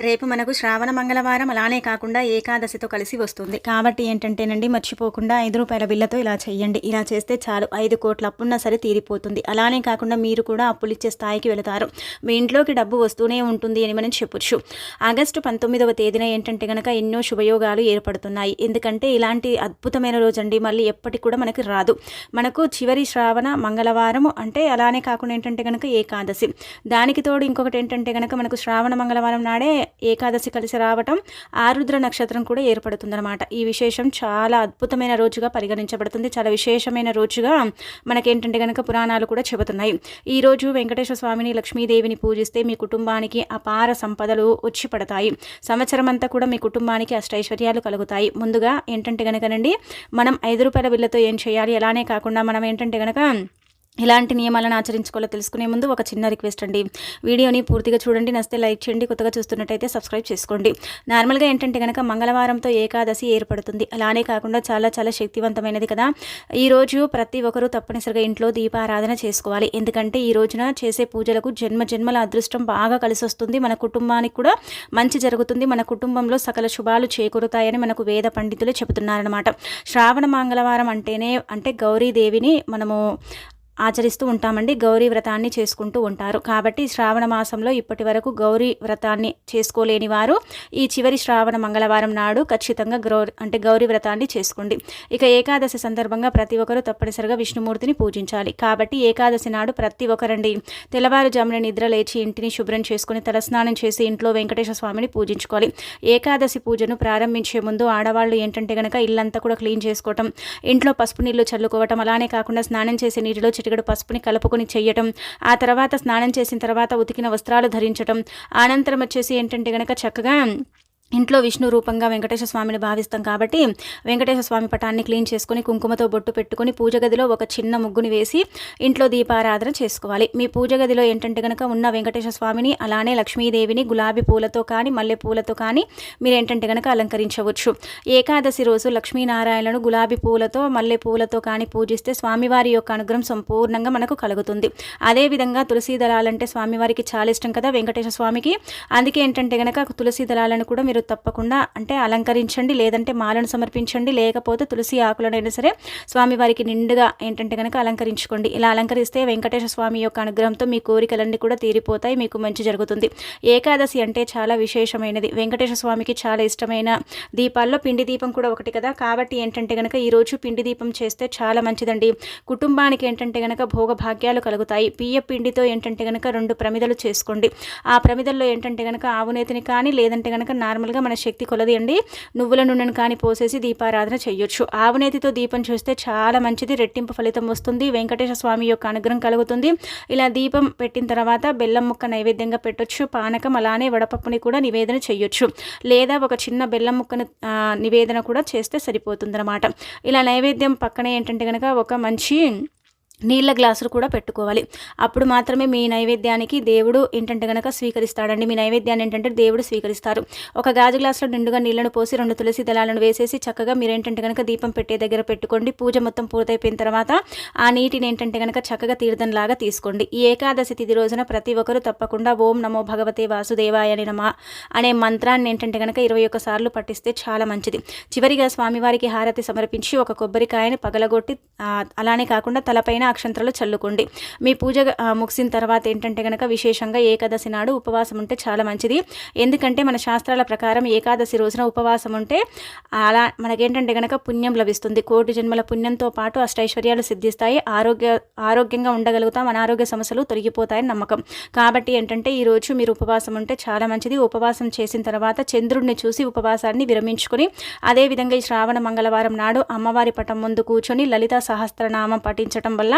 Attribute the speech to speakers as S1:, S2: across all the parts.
S1: రేపు మనకు శ్రావణ మంగళవారం అలానే కాకుండా ఏకాదశితో కలిసి వస్తుంది. కాబట్టి ఏంటంటేనండి మర్చిపోకుండా ఐదు రూపాయల బిల్లతో ఇలా చేయండి ఇలా చేస్తే చాలు. ఐదు కోట్ల అప్పున్నా సరే తీరిపోతుంది. అలానే కాకుండా మీరు కూడా అప్పులు ఇచ్చే స్థాయికి వెళతారు. మీ ఇంట్లోకి డబ్బు వస్తూనే ఉంటుంది అని మనం చెప్పొచ్చు. ఆగస్టు పంతొమ్మిదవ తేదీన ఏంటంటే కనుక ఎన్నో శుభయోగాలు ఏర్పడుతున్నాయి. ఎందుకంటే ఇలాంటి అద్భుతమైన రోజు అండి మళ్ళీ ఎప్పటికి కూడా మనకి రాదు. మనకు చివరి శ్రావణ మంగళవారం అంటే అలానే కాకుండా ఏంటంటే కనుక ఏకాదశి. దానికి తోడు ఇంకొకటి ఏంటంటే కనుక మనకు శ్రావణ మంగళవారం నాడే ఏకాదశి కలిసి రావటం ఆరుద్ర నక్షత్రం కూడా ఏర్పడుతుందన్నమాట. ఈ విశేషం చాలా అద్భుతమైన రోజుగా పరిగణించబడుతుంది. చాలా విశేషమైన రోజుగా మనకేంటంటే కనుక పురాణాలు కూడా చెబుతున్నాయి. ఈ రోజు వెంకటేశ్వర స్వామిని లక్ష్మీదేవిని పూజిస్తే మీ కుటుంబానికి అపార సంపదలు వచ్చి పడతాయి. సంవత్సరం అంతా కూడా మీ కుటుంబానికి అష్టైశ్వర్యాలు కలుగుతాయి. ముందుగా ఏంటంటే కనుకనండి మనం ఐదు రూపాయల బిల్లతో ఏం చేయాలి? అలానే కాకుండా మనం ఏంటంటే కనుక ఎలాంటి నియమాలను ఆచరించుకోవాలో తెలుసుకునే ముందు ఒక చిన్న రిక్వెస్ట్ అండి. వీడియోని పూర్తిగా చూడండి నస్తే లైక్ చేయండి కొత్తగా చూస్తున్నట్టయితే సబ్స్క్రైబ్ చేసుకోండి. నార్మల్గా ఏంటంటే కనుక మంగళవారంతో ఏకాదశి ఏర్పడుతుంది. అలానే కాకుండా చాలా చాలా శక్తివంతమైనది కదా. ఈరోజు ప్రతి ఒక్కరూ తప్పనిసరిగా ఇంట్లో దీపారాధన చేసుకోవాలి. ఎందుకంటే ఈ రోజున చేసే పూజలకు జన్మ జన్మల అదృష్టం బాగా కలిసి వస్తుంది మన కుటుంబానికి కూడా మంచి జరుగుతుంది. మన కుటుంబంలో సకల శుభాలు చేకూరుతాయని మనకు వేద పండితులు చెబుతున్నారనమాట శ్రావణ మంగళవారం అంటేనే అంటే గౌరీదేవిని మనము ఆచరిస్తూ ఉంటామండి. గౌరీ వ్రతాన్ని చేసుకుంటూ ఉంటారు. కాబట్టి శ్రావణ మాసంలో ఇప్పటి వరకు గౌరీ వ్రతాన్ని చేసుకోలేని వారు ఈ చివరి శ్రావణ మంగళవారం నాడు ఖచ్చితంగా గౌరీ అంటే గౌరీ వ్రతాన్ని చేసుకోండి. ఇక ఏకాదశి సందర్భంగా ప్రతి ఒక్కరూ తప్పనిసరిగా విష్ణుమూర్తిని పూజించాలి. కాబట్టి ఏకాదశి నాడు ప్రతి ఒక్కరండి తెల్లవారుజామున నిద్ర లేచి ఇంటిని శుభ్రం చేసుకుని తలస్నానం చేసి ఇంట్లో వెంకటేశ్వర స్వామిని పూజించుకోవాలి. ఏకాదశి పూజను ప్రారంభించే ముందు ఆడవాళ్ళు ఏంటంటే కనుక ఇల్లంతా కూడా క్లీన్ చేసుకోవటం ఇంట్లో పసుపు నీళ్ళు చల్లుకోవటం అలానే కాకుండా స్నానం చేసే నీటిలో చిటికెడు పసుపుని కలుపుకొని చేయటం ఆ తర్వాత స్నానం చేసిన తర్వాత ఉతికిన వస్త్రాలు ధరించటం అనంతరం వచ్చేసి ఏంటంటే గనక చక్కగా ఇంట్లో విష్ణు రూపంగా వెంకటేశ్వర స్వామిని భావిస్తాం కాబట్టి వెంకటేశ్వర స్వామి పటాన్ని క్లీన్ చేసుకుని కుంకుమతో బొట్టు పెట్టుకుని పూజ గదిలో ఒక చిన్న ముగ్గుని వేసి ఇంట్లో దీపారాధన చేసుకోవాలి. మీ పూజ గదిలో ఏంటంటే కనుక ఉన్న వెంకటేశ్వర స్వామిని అలానే లక్ష్మీదేవిని గులాబీ పూలతో కానీ మల్లె పూలతో కానీ మీరు ఏంటంటే కనుక అలంకరించవచ్చు. ఏకాదశి రోజు లక్ష్మీనారాయణను గులాబీ పూలతో మల్లె పూలతో కానీ పూజిస్తే స్వామివారి యొక్క అనుగ్రహం సంపూర్ణంగా మనకు కలుగుతుంది. అదేవిధంగా తులసీ దళాలంటే స్వామివారికి చాలా ఇష్టం కదా వెంకటేశ్వర స్వామికి. అందుకే ఏంటంటే కనుక తులసీ దళాలను కూడా మీరు మీరు తప్పకుండా అంటే అలంకరించండి లేదంటే మాలను సమర్పించండి లేకపోతే తులసి ఆకులనైనా సరే స్వామివారికి నిండుగా ఏంటంటే కనుక అలంకరించుకోండి. ఇలా అలంకరిస్తే వెంకటేశ్వర స్వామి యొక్క అనుగ్రహంతో మీ కోరికలన్నీ కూడా తీరిపోతాయి మీకు మంచి జరుగుతుంది. ఏకాదశి అంటే చాలా విశేషమైనది. వెంకటేశ్వర స్వామికి చాలా ఇష్టమైన దీపాల్లో పిండి దీపం కూడా ఒకటి కదా. కాబట్టి ఏంటంటే కనుక ఈరోజు పిండి దీపం చేస్తే చాలా మంచిదండి. కుటుంబానికి ఏంటంటే కనుక భోగభాగ్యాలు కలుగుతాయి. బియ్య పిండితో ఏంటంటే కనుక రెండు ప్రమిదలు చేసుకోండి. ఆ ప్రమిదల్లో ఏంటంటే కనుక ఆవునేతిని కానీ లేదంటే కనుక నార్మల్ మామూలుగా మన శక్తి కొలది అండి. నువ్వుల నూనెను కానీ పోసేసి దీపారాధన చేయొచ్చు ఆవునేతితో దీపం చూస్తే చాలా మంచిది. రెట్టింపు ఫలితం వస్తుంది. వెంకటేశ్వర స్వామి యొక్క అనుగ్రహం కలుగుతుంది. ఇలా దీపం పెట్టిన తర్వాత బెల్లం ముక్క నైవేద్యంగా పెట్టొచ్చు. పానకం అలానే వడపప్పుని కూడా నివేదన చేయొచ్చు లేదా ఒక చిన్న బెల్లం ముక్కను నివేదన కూడా చేస్తే సరిపోతుందన్నమాట. ఇలా నైవేద్యం పక్కనే ఏంటంటే కనుక ఒక మంచి నీళ్ళ గ్లాసులు కూడా పెట్టుకోవాలి. అప్పుడు మాత్రమే మీ నైవేద్యానికి దేవుడు ఏంటంటే కనుక స్వీకరిస్తాడండి. మీ నైవేద్యాన్ని ఏంటంటే దేవుడు స్వీకరిస్తారు. ఒక గాజు గ్లాసులో నిండుగా నీళ్ళను పోసి రెండు తులసి దళాలను వేసేసి చక్కగా మీరు ఏంటంటే కనుక దీపం పెట్టే దగ్గర పెట్టుకోండి. పూజ మొత్తం పూర్తయిపోయిన తర్వాత ఆ నీటిని ఏంటంటే కనుక చక్కగా తీర్థంలాగా తీసుకోండి. ఈ ఏకాదశి తిథి రోజున ప్రతి ఒక్కరూ తప్పకుండా ఓం నమో భగవతే వాసుదేవాయ నమ అనే మంత్రాన్ని ఏంటంటే కనుక ఇరవై ఒక్క సార్లు పట్టిస్తే చాలా మంచిది. చివరిగా స్వామివారికి హారతి సమర్పించి ఒక కొబ్బరికాయని పగలగొట్టి అలానే కాకుండా తలపైన అక్షంతరాలు చల్లుకోండి. మీ పూజ ముగిసిన తర్వాత ఏంటంటే కనుక విశేషంగా ఏకాదశి నాడు ఉపవాసం ఉంటే చాలా మంచిది. ఎందుకంటే మన శాస్త్రాల ప్రకారం ఏకాదశి రోజున ఉపవాసం ఉంటే అలా మనకేంటంటే కనుక పుణ్యం లభిస్తుంది. కోటి జన్మల పుణ్యంతో పాటు అష్టైశ్వర్యాలు సిద్ధిస్తాయి. ఆరోగ్య ఆరోగ్యంగా ఉండగలుగుతాం. అనారోగ్య సమస్యలు తొలగిపోతాయని నమ్మకం. కాబట్టి ఏంటంటే ఈరోజు మీరు ఉపవాసం ఉంటే చాలా మంచిది. ఉపవాసం చేసిన తర్వాత చంద్రుడిని చూసి ఉపవాసాన్ని విరమించుకొని అదేవిధంగా ఈ శ్రావణ మంగళవారం నాడు అమ్మవారి పటం ముందు కూర్చొని లలిత సహస్రనామం పఠించడం వల్ల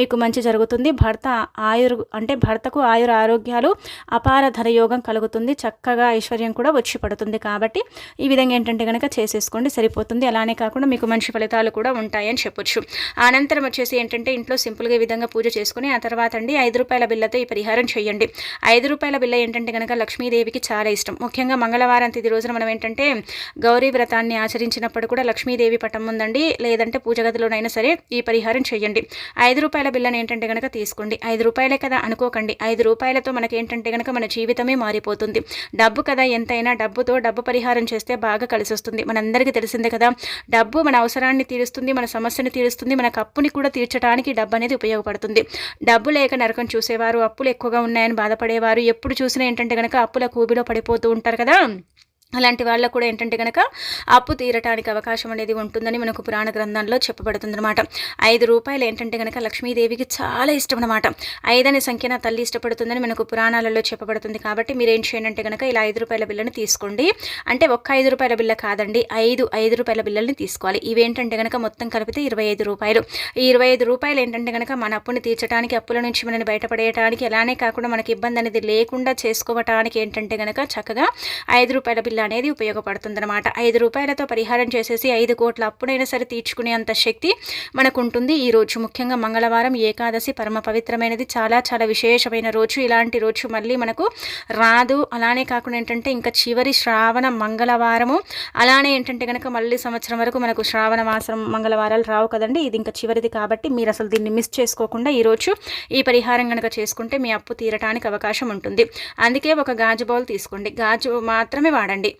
S1: మీకు మంచి జరుగుతుంది. భర్త ఆయుర్ అంటే భర్తకు ఆయుర ఆరోగ్యాలు అపార ధనయోగం కలుగుతుంది. చక్కగా ఐశ్వర్యం కూడా వచ్చి పడుతుంది కాబట్టి ఈ విధంగా ఏంటంటే కనుక చేసేసుకోండి సరిపోతుంది. అలానే కాకుండా మీకు మంచి ఫలితాలు కూడా ఉంటాయని చెప్పొచ్చు. అనంతరం వచ్చేసి ఏంటంటే ఇంట్లో సింపుల్గా ఈ విధంగా పూజ చేసుకుని ఆ తర్వాత అండి ఐదు రూపాయల బిల్లతో ఈ పరిహారం చేయండి. ఐదు రూపాయల బిల్ల ఏంటంటే కనుక లక్ష్మీదేవికి చాలా ఇష్టం. ముఖ్యంగా మంగళవారం తిది రోజున మనం ఏంటంటే గౌరీ వ్రతాన్ని ఆచరించినప్పుడు కూడా లక్ష్మీదేవి పటం ఉందండి. లేదంటే పూజ గదిలోనైనా సరే ఈ పరిహారం చేయండి. ఐదు రూపాయల బిల్లని ఏంటంటే కనుక తీసుకోండి. ఐదు రూపాయలే కదా అనుకోకండి. ఐదు రూపాయలతో మనకి ఏంటంటే కనుక మన జీవితమే మారిపోతుంది. డబ్బు కదా ఎంతైనా డబ్బుతో డబ్బు పరిహారం చేస్తే బాగా కలిసి వస్తుంది మనందరికీ తెలిసిందే కదా డబ్బు మన అవసరాన్ని తీరుస్తుంది మన సమస్యను తీరుస్తుంది మన కప్పుని కూడా తీర్చడానికి డబ్బు అనేది ఉపయోగపడుతుంది. డబ్బు లేక నరకం చూసేవారు అప్పులు ఎక్కువగా ఉన్నాయని బాధపడేవారు ఎప్పుడు చూసినా ఏంటంటే కనుక అప్పుల కూబిలో పడిపోతూ ఉంటారు కదా. అలాంటి వాళ్ళకు కూడా ఏంటంటే కనుక అప్పు తీరటానికి అవకాశం అనేది ఉంటుందని మనకు పురాణ గ్రంథంలో చెప్పబడుతుంది అనమాట ఐదు రూపాయలు ఏంటంటే కనుక లక్ష్మీదేవికి చాలా ఇష్టం అనమాట ఐదనే సంఖ్య నా తల్లి ఇష్టపడుతుందని మనకు పురాణాలలో చెప్పబడుతుంది కాబట్టి మీరు ఏం చేయండి అంటే కనుక ఇలా ఐదు రూపాయల బిల్లని తీసుకోండి. అంటే ఒక్క ఐదు రూపాయల బిల్ల కాదండి ఐదు ఐదు రూపాయల బిల్లల్ని తీసుకోవాలి. ఇవేంటంటే కనుక మొత్తం కలిపితే ఇరవై ఐదు రూపాయలు. ఈ ఇరవై ఐదు రూపాయలు ఏంటంటే కనుక మన అప్పుని తీర్చడానికి అప్పుల నుంచి మనని బయటపడేయడానికి ఎలానే కాకుండా మనకి ఇబ్బంది అనేది లేకుండా చేసుకోవటానికి ఏంటంటే కనుక చక్కగా ఐదు రూపాయల బిల్ల అనేది ఉపయోగపడుతుందన్నమాట. ఐదు రూపాయలతో పరిహారం చేసేసి ఐదు కోట్ల అప్పుడైనా సరే తీర్చుకునే అంత శక్తి మనకు ఉంటుంది ఈ రోజు ముఖ్యంగా మంగళవారం ఏకాదశి పరమ పవిత్రమైనది. చాలా చాలా విశేషమైన రోజు. ఇలాంటి రోజు మళ్ళీ మనకు రాదు. అలానే కాకుండా ఏంటంటే ఇంకా చివరి శ్రావణ మంగళవారము. అలానే ఏంటంటే కనుక మళ్ళీ సంవత్సరం వరకు మనకు శ్రావణ మాసం మంగళవారాలు రావు కదండి. ఇది ఇంకా చివరిది కాబట్టి మీరు అసలు దీన్ని మిస్ చేసుకోకుండా ఈరోజు ఈ పరిహారం కనుక చేసుకుంటే మీ అప్పు తీరటానికి అవకాశం ఉంటుంది. అందుకే ఒక గాజు బౌల్ తీసుకోండి. గాజు మాత్రమే వాడండి.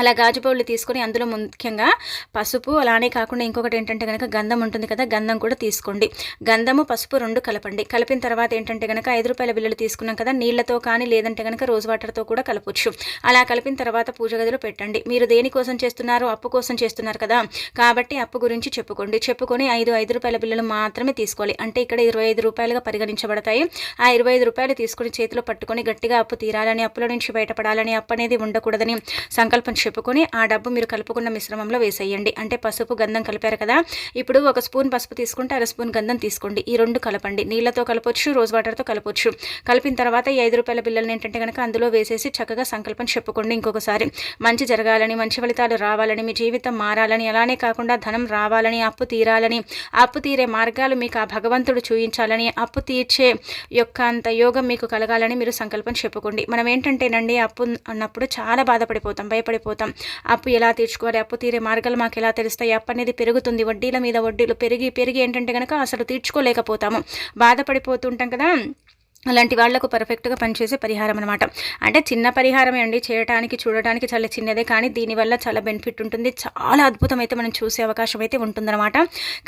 S1: అలా గాజు పౌళ్ళు తీసుకొని అందులో ముఖ్యంగా పసుపు అలానే కాకుండా ఇంకొకటి ఏంటంటే కనుక గంధం ఉంటుంది కదా గంధం కూడా తీసుకోండి. గంధము పసుపు రెండు కలపండి. కలిపిన తర్వాత ఏంటంటే కనుక ఐదు రూపాయల బిల్లులు తీసుకున్నాం కదా నీళ్ళతో కానీ లేదంటే కనుక రోజు వాటర్తో కూడా కలపొచ్చు. అలా కలిపిన తర్వాత పూజ గదిలో పెట్టండి. మీరు దేనికోసం చేస్తున్నారు అప్పు కోసం చేస్తున్నారు కదా కాబట్టి అప్పు గురించి చెప్పుకోండి. చెప్పుకొని ఐదు ఐదు రూపాయల బిల్లులు మాత్రమే తీసుకోవాలి. అంటే ఇక్కడ ఇరవై ఐదు రూపాయలుగా పరిగణించబడతాయి. ఆ ఇరవై ఐదు రూపాయలు తీసుకుని చేతిలో పట్టుకొని గట్టిగా అప్పు తీరాలని అప్పుల నుంచి బయటపడాలని అప్పు అనేది ఉండకూడదని సంకల్పం చెప్పుకొని ఆ డబ్బు మీరు కలుపుకున్న మిశ్రమంలో వేసేయండి. అంటే పసుపు గంధం కలిపారు కదా ఇప్పుడు ఒక స్పూన్ పసుపు తీసుకుంటే అర స్పూన్ గంధం తీసుకోండి. ఈ రెండు కలపండి. నీళ్ళతో కలపొచ్చు రోజ్ వాటర్తో కలపొచ్చు. కలిపిన తర్వాత ఈ ఐదు రూపాయల బిల్లలు ఏంటంటే కనుక అందులో వేసేసి చక్కగా సంకల్పం చెప్పుకోండి ఇంకొకసారి. మంచి జరగాలని మంచి ఫలితాలు రావాలని మీ జీవితం మారాలని అలానే కాకుండా ధనం రావాలని అప్పు తీరాలని అప్పు తీరే మార్గాలు మీకు ఆ భగవంతుడు చూయించాలని అప్పు తీర్చే యొక్క అంత యోగం మీకు కలగాలని మీరు సంకల్పం చెప్పుకోండి. మనం ఏంటంటేనండి అప్పు అన్నప్పుడు చాలా బాధపడిపోతాం భయపడిపోతాం. అప్పు ఎలా తీర్చుకోవాలి? అప్పు తీరే మార్గాలు మాకు ఎలా తెలుస్తాయి? అప్పు అనేది పెరుగుతుంది. వడ్డీల మీద వడ్డీలు పెరిగి పెరిగి ఏంటంటే కనుక అసలు తీర్చుకోలేకపోతాము. బాధపడిపోతుంటాం కదా? అలాంటి వాళ్ళకు పర్ఫెక్ట్గా పనిచేసే పరిహారం అనమాట అంటే చిన్న పరిహారమే అండి. చేయడానికి చూడటానికి చాలా చిన్నదే కానీ దీనివల్ల చాలా బెనిఫిట్ ఉంటుంది. చాలా అద్భుతం అయితే మనం చూసే అవకాశం అయితే ఉంటుందన్నమాట.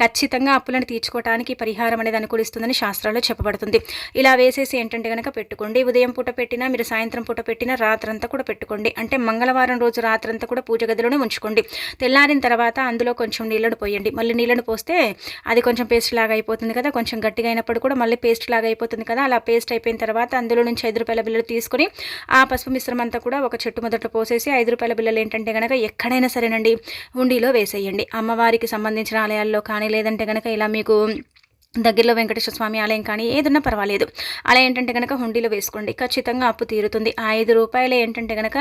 S1: ఖచ్చితంగా అప్పులను తీర్చుకోవడానికి పరిహారం అనేది అనుకూలిస్తుందని శాస్త్రాల్లో చెప్పబడుతుంది. ఇలా వేసేసి ఏంటంటే కనుక పెట్టుకోండి. ఉదయం పూట పెట్టినా మీరు సాయంత్రం పూట పెట్టినా రాత్రంతా కూడా పెట్టుకోండి. అంటే మంగళవారం రోజు రాత్రంతా కూడా పూజ గదిలోనే ఉంచుకోండి. తెల్లారిన తర్వాత అందులో కొంచెం నీళ్ళను పోయండి. మళ్ళీ నీళ్ళను పోస్తే అది కొంచెం పేస్ట్ లాగా అయిపోతుంది కదా. కొంచెం గట్టిగా అయినప్పుడు కూడా మళ్ళీ పేస్ట్ లాగా అయిపోతుంది కదా. అలా పేస్ట్ పేస్ట్ అయిపోయిన తర్వాత అందులో నుంచి ఐదు రూపాయల బిల్లలు తీసుకొని ఆ పసుపు మిశ్రమం అంతా కూడా ఒక చెట్టు మొదట పోసేసి ఐదు రూపాయల బిల్లలు ఏంటంటే కనుక ఎక్కడైనా సరేనండి హుండీలో వేసేయండి. అమ్మవారికి సంబంధించిన ఆలయాల్లో కానీ లేదంటే కనుక ఇలా మీకు దగ్గరలో వెంకటేశ్వర స్వామి ఆలయం కానీ ఏదన్నా పర్వాలేదు. అలా ఏంటంటే కనుక హుండీలో వేసుకోండి. ఖచ్చితంగా అప్పు తీరుతుంది. ఆ ఐదు రూపాయలు ఏంటంటే కనుక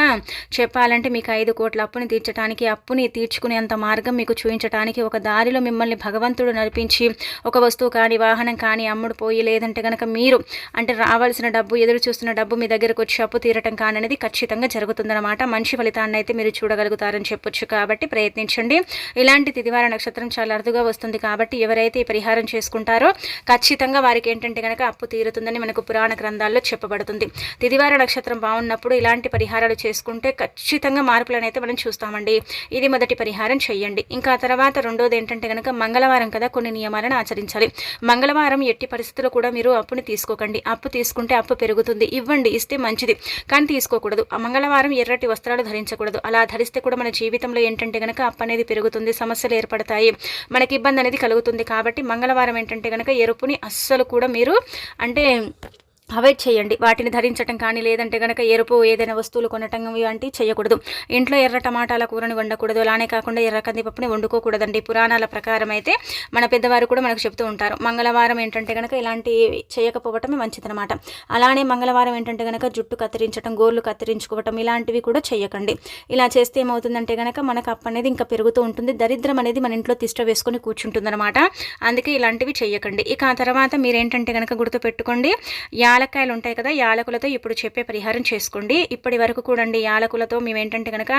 S1: చెప్పాలంటే మీకు ఐదు కోట్ల అప్పుని తీర్చడానికి అప్పుని తీర్చుకునేంత మార్గం మీకు చూపించడానికి ఒక దారిలో మిమ్మల్ని భగవంతుడు నడిపించి ఒక వస్తువు కానీ వాహనం కానీ అమ్ముడు పోయి లేదంటే కనుక మీరు అంటే రావాల్సిన డబ్బు ఎదురు చూస్తున్న డబ్బు మీ దగ్గరకు వచ్చి అప్పు తీరటం కానీ అనేది ఖచ్చితంగా జరుగుతుందన్నమాట. మంచి ఫలితాన్ని అయితే మీరు చూడగలుగుతారని చెప్పొచ్చు కాబట్టి ప్రయత్నించండి. ఇలాంటి తిదివార నక్షత్రం చాలా అరుదుగా వస్తుంది కాబట్టి ఎవరైతే ఈ పరిహారం చేసుకుంటారో ఉంటారో ఖచ్చితంగా వారికి ఏంటంటే కనుక అప్పు తీరుతుందని మనకు పురాణ గ్రంథాల్లో చెప్పబడుతుంది. తిదివార నక్షత్రం బాగున్నప్పుడు ఇలాంటి పరిహారాలు చేసుకుంటే ఖచ్చితంగా మార్పులను అయితే మనం చూస్తామండి. ఇది మొదటి పరిహారం చేయండి ఇంకా తర్వాత రెండోది ఏంటంటే కనుక మంగళవారం కదా కొన్ని నియమాలను ఆచరించాలి. మంగళవారం ఎట్టి పరిస్థితుల్లో కూడా మీరు అప్పుని తీసుకోకండి. అప్పు తీసుకుంటే అప్పు పెరుగుతుంది. ఇవ్వండి ఇస్తే మంచిది. కానీ తీసుకోకూడదు. ఆ మంగళవారం ఎర్రటి వస్త్రాలు ధరించకూడదు. అలా ధరిస్తే కూడా మన జీవితంలో ఏంటంటే కనుక అప్పు అనేది పెరుగుతుంది సమస్యలు ఏర్పడతాయి. మనకి ఇబ్బంది అనేది కలుగుతుంది కాబట్టి మంగళవారం ఏంటంటే కనుక ఎరుపుని అస్సలు కూడా మీరు అంటే అవాయిడ్ చేయండి. వాటిని ధరించటం కానీ లేదంటే కనుక ఎరుపు ఏదైనా వస్తువులు కొనటం వంటి చేయకూడదు. ఇంట్లో ఎర్ర టమాటాల కూరని వండకూడదు. అలానే కాకుండా ఎర్ర కందిపప్పుని వండుకోకూడదండి. పురాణాల ప్రకారం అయితే మన పెద్దవారు కూడా మనకు చెప్తూ ఉంటారు. మంగళవారం ఏంటంటే కనుక ఇలాంటి చేయకపోవటమే మంచిదనమాట అలానే మంగళవారం ఏంటంటే కనుక జుట్టు కత్తిరించటం గోర్లు కత్తిరించుకోవటం ఇలాంటివి కూడా చేయకండి. ఇలా చేస్తే ఏమవుతుందంటే కనుక మనకు అప్ప అనేది ఇంకా పెరుగుతూ ఉంటుంది. దరిద్రం అనేది మన ఇంట్లో తిష్ట వేసుకొని కూర్చుంటుందన్నమాట. అందుకే ఇలాంటివి చేయకండి. ఇక ఆ తర్వాత మీరేంటంటే కనుక గుర్తుపెట్టుకోండి. యా యాలక్కాయలు ఉంటాయి కదా యాలకులతో ఇప్పుడు చెప్పే పరిహారం చేసుకోండి. ఇప్పటి వరకు కూడా అండి యాలకులతో మేము ఏంటంటే కనుక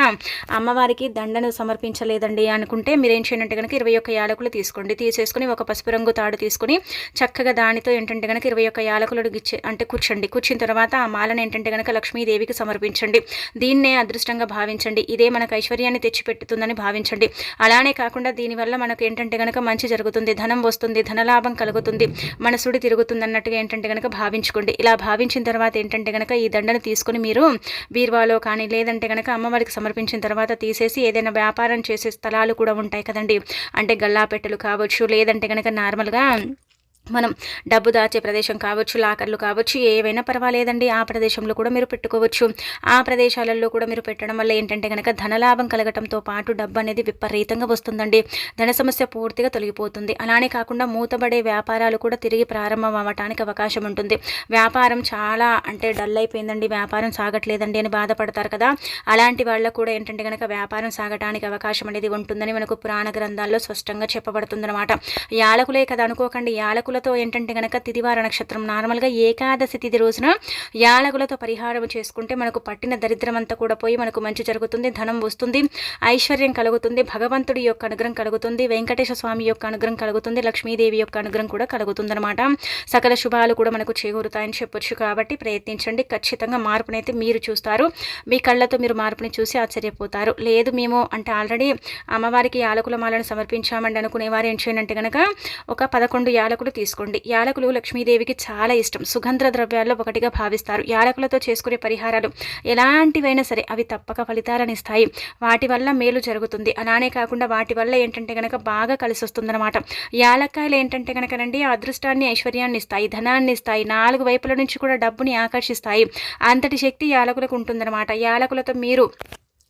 S1: అమ్మవారికి దండను సమర్పించలేదండి అనుకుంటే మీరు ఏం చేయండి కనుక ఇరవై ఒక్క యాలకులు తీసుకోండి. తీసేసుకుని ఒక పసుపు రంగు తాడు తీసుకుని చక్కగా దానితో ఏంటంటే కనుక ఇరవై ఒక్క యాలకులు గిచ్చే అంటే కూర్చోండి. కూర్చున్న తర్వాత ఆ మాలను ఏంటంటే కనుక లక్ష్మీదేవికి సమర్పించండి. దీన్నే అదృష్టంగా భావించండి. ఇదే మనకు ఐశ్వర్యాన్ని తెచ్చిపెట్టుతుందని భావించండి. అలానే కాకుండా దీనివల్ల మనకు ఏంటంటే కనుక మంచి జరుగుతుంది. ధనం వస్తుంది ధనలాభం కలుగుతుంది మనసుడి తిరుగుతుంది అన్నట్టుగా ఏంటంటే కనుక భావించుకోండి. ఇలా భావించిన తర్వాత ఏంటంటే కనుక ఈ దండను తీసుకుని మీరు బీర్వాలో కానీ లేదంటే కనుక అమ్మవారికి సమర్పించిన తర్వాత తీసేసి ఏదైనా వ్యాపారం చేసే స్థలాలు కూడా ఉంటాయి కదండి. అంటే గల్లాపెట్టెలు కావచ్చు లేదంటే కనుక నార్మల్గా మనం డబ్బు దాచే ప్రదేశం కావచ్చు లాకర్లు కావచ్చు ఏవైనా పర్వాలేదండి. ఆ ప్రదేశంలో కూడా మీరు పెట్టుకోవచ్చు. ఆ ప్రదేశాలలో కూడా మీరు పెట్టడం వల్ల ఏంటంటే కనుక ధనలాభం కలగటంతో పాటు డబ్బు అనేది విపరీతంగా వస్తుందండి. ధన సమస్య పూర్తిగా తొలగిపోతుంది. అలానే కాకుండా మూతబడే వ్యాపారాలు కూడా తిరిగి ప్రారంభం అవ్వటానికి అవకాశం ఉంటుంది. వ్యాపారం చాలా అంటే డల్ అయిపోయిందండి. వ్యాపారం సాగట్లేదండి అని బాధపడతారు కదా. అలాంటి వాళ్ళకు కూడా ఏంటంటే కనుక వ్యాపారం సాగటానికి అవకాశం అనేది ఉంటుందని మనకు పురాణ గ్రంథాల్లో స్పష్టంగా చెప్పబడుతుందన్నమాట. యాలకులే కదా అనుకోకండి. యాలకుల యాలకులతో ఏంటంటే కనుక తిదివార నక్షత్రం నార్మల్గా ఏకాదశి తిథి రోజున యాలకులతో పరిహారం చేసుకుంటే మనకు పట్టిన దరిద్రం అంతా కూడా పోయి మనకు మంచి జరుగుతుంది ధనం వస్తుంది ఐశ్వర్యం కలుగుతుంది భగవంతుడి యొక్క అనుగ్రహం కలుగుతుంది వెంకటేశ్వర స్వామి యొక్క అనుగ్రహం కలుగుతుంది లక్ష్మీదేవి యొక్క అనుగ్రహం కూడా కలుగుతుందనమాట సకల శుభాలు కూడా మనకు చేకూరుతాయని చెప్పొచ్చు కాబట్టి ప్రయత్నించండి. ఖచ్చితంగా మార్పునైతే మీరు చూస్తారు. మీ కళ్ళతో మీరు మార్పుని చూసి ఆశ్చర్యపోతారు. లేదు మేము అంటే ఆల్రెడీ అమ్మవారికి యాలకుల మాలను సమర్పించామండి అనుకునేవారు. ఏం చేయనంటే కనుక ఒక పదకొండు యాలకులు తీసుకు తీసుకోండి. యాలకులు లక్ష్మీదేవికి చాలా ఇష్టం. సుగంధ ద్రవ్యాల్లో ఒకటిగా భావిస్తారు. యాలకులతో చేసుకునే పరిహారాలు ఎలాంటివైనా సరే అవి తప్పక ఫలితాలను ఇస్తాయి వాటి వల్ల మేలు జరుగుతుంది. అలానే కాకుండా వాటి వల్ల ఏంటంటే కనుక బాగా కలిసి వస్తుందన్నమాట యాలక్కాయలు ఏంటంటే కనుకనండి అదృష్టాన్ని ఐశ్వర్యాన్ని ఇస్తాయి ధనాన్ని ఇస్తాయి నాలుగు వైపుల నుంచి కూడా డబ్బుని ఆకర్షిస్తాయి. అంతటి శక్తి యాలకులకు ఉంటుందన్నమాట. యాలకులతో మీరు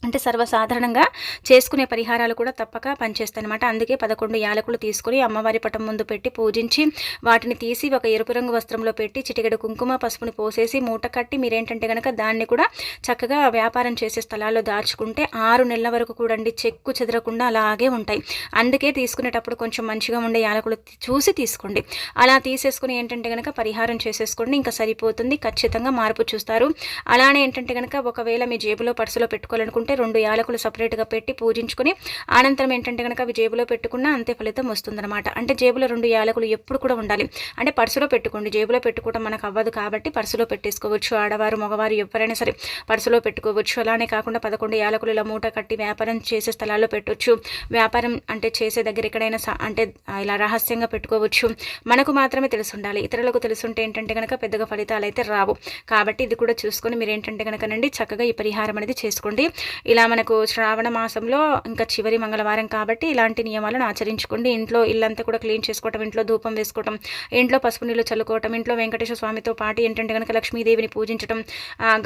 S1: అంటే సర్వసాధారణంగా చేసుకునే పరిహారాలు కూడా తప్పక పనిచేస్తాయి అనమాట అందుకే పదకొండు యాలకులు తీసుకుని అమ్మవారి పటం ముందు పెట్టి పూజించి వాటిని తీసి ఒక ఎరుపు రంగు వస్త్రంలో పెట్టి చిటికెడు కుంకుమ పసుపుని పోసేసి మూట కట్టి మీరేంటంటే కనుక దాన్ని కూడా చక్కగా వ్యాపారం చేసే స్థలాల్లో దాచుకుంటే ఆరు నెలల వరకు కూడా చెక్కు చెదరకుండా అలాగే ఉంటాయి. అందుకే తీసుకునేటప్పుడు కొంచెం మంచిగా ఉండే యాలకులు చూసి తీసుకోండి. అలా తీసేసుకుని ఏంటంటే కనుక పరిహారం చేసేసుకోండి ఇంకా సరిపోతుంది ఖచ్చితంగా మార్పు చూస్తారు. అలానే ఏంటంటే కనుక ఒకవేళ మీ జేబులో పర్సులో పెట్టుకోవాలనుకుంటే అంటే రెండు యాలకులు సపరేట్గా పెట్టి పూజించుకొని అనంతరం ఏంటంటే కనుక అవి జేబులో పెట్టుకున్నా అంతే ఫలితం వస్తుందన్నమాట. అంటే జేబులో రెండు యాలకులు ఎప్పుడు కూడా ఉండాలి. అంటే పర్సులో పెట్టుకోండి. జేబులో పెట్టుకోవడం మనకు అవ్వదు కాబట్టి పర్సులో పెట్టేసుకోవచ్చు. ఆడవారు మగవారు ఎవరైనా సరే పర్సులో పెట్టుకోవచ్చు. అలానే కాకుండా పదకొండు యాలకులు ఇలా మూట కట్టి వ్యాపారం చేసే స్థలాల్లో పెట్టవచ్చు వ్యాపారం అంటే చేసే దగ్గర ఎక్కడైనా అంటే ఇలా రహస్యంగా పెట్టుకోవచ్చు. మనకు మాత్రమే తెలిసి ఉండాలి ఇతరులకు తెలుసుంటే ఏంటంటే కనుక పెద్దగా ఫలితాలు అయితే రావు. కాబట్టి ఇది కూడా చూసుకొని మీరు ఏంటంటే కనుకనండి చక్కగా ఈ పరిహారం అనేది చేసుకోండి. ఇలా మనకు శ్రావణ మాసంలో ఇంకా చివరి మంగళవారం కాబట్టి ఇలాంటి నియమాలను ఆచరించుకోండి. ఇంట్లో ఇల్లంతా కూడా క్లీన్ చేసుకోవటం ఇంట్లో ధూపం వేసుకోవటం ఇంట్లో పసుపు నీళ్ళు చల్లుకోవటం ఇంట్లో వెంకటేశ్వర స్వామితో పాటు ఏంటంటే కనుక లక్ష్మీదేవిని పూజించడం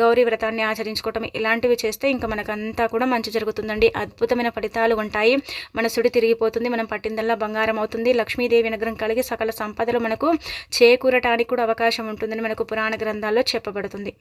S1: గౌరీ వ్రతాన్ని ఆచరించుకోవటం ఇలాంటివి చేస్తే ఇంకా మనకంతా కూడా మంచి జరుగుతుందండి. అద్భుతమైన ఫలితాలు ఉంటాయి. మన సుడి తిరిగిపోతుంది మనం పట్టిందల్లా బంగారం అవుతుంది. లక్ష్మీదేవి అనుగ్రహం కలిగి సకల సంపదలు మనకు చేకూరటానికి కూడా అవకాశం ఉంటుందని మనకు పురాణ గ్రంథాల్లో చెప్పబడుతుంది.